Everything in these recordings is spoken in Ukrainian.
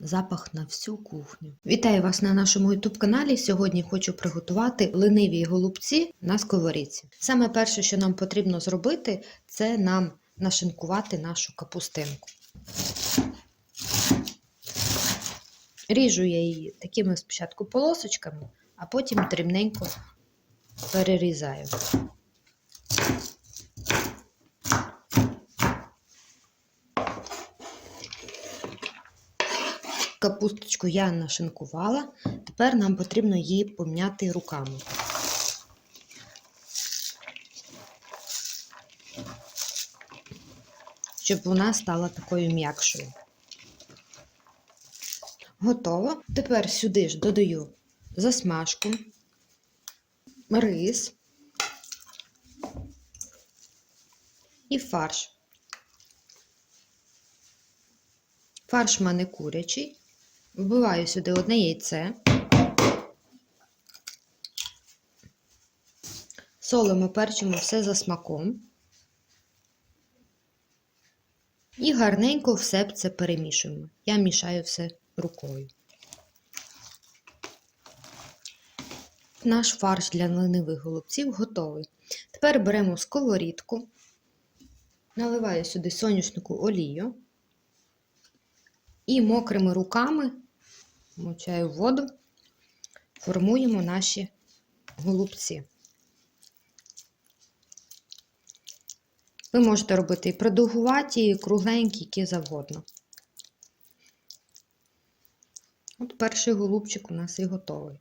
Запах на всю кухню. Вітаю вас на нашому youtube каналі. Сьогодні хочу приготувати лениві голубці на сковорідці. Саме перше, що нам потрібно зробити, це нам нашинкувати нашу капустинку. Ріжу я її такими спочатку полосочками, а потім дрібненько перерізаю. Капусточку я нашинкувала, тепер нам потрібно її пом'яти руками. Щоб вона стала такою м'якшою. Готово. Тепер сюди ж додаю засмажку, рис і фарш. Фарш в мене курячий. Вбиваю сюди одне яйце. Солимо, перчимо все за смаком. І гарненько все це перемішуємо. Я мішаю все рукою. Наш фарш для ленивих голубців готовий. Тепер беремо сковорідку, наливаю сюди соняшнику олію. І мокрими руками, мочаю воду, формуємо наші голубці. Ви можете робити і продовгуваті, і кругленькі, які завгодно. От перший голубчик у нас і готовий.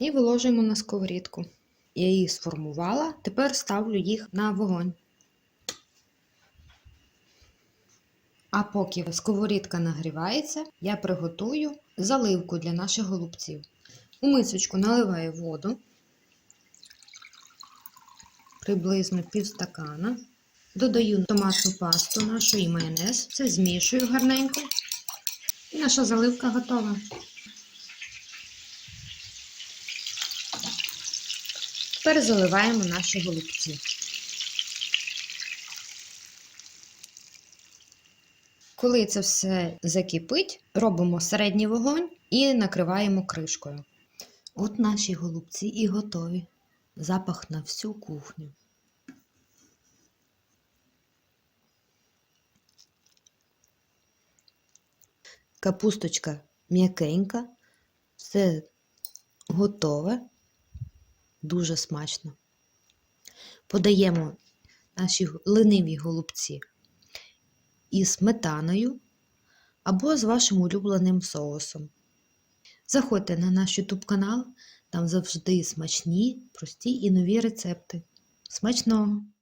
І виложуємо на сковорідку. Я її сформувала, тепер ставлю їх на вогонь. А поки сковорідка нагрівається, я приготую заливку для наших голубців. У мисочку наливаю воду, приблизно пів стакана. Додаю томатну пасту нашу і майонез. Це змішую гарненько. І наша заливка готова. Тепер заливаємо наші голубці. Коли це все закипить, робимо середній вогонь і накриваємо кришкою. От наші голубці і готові. Запах на всю кухню. Капусточка м'якенька, все готове, дуже смачно. Подаємо наші лениві голубці із сметаною або з вашим улюбленим соусом. Заходьте на наш YouTube канал, там завжди смачні, прості і нові рецепти. Смачного!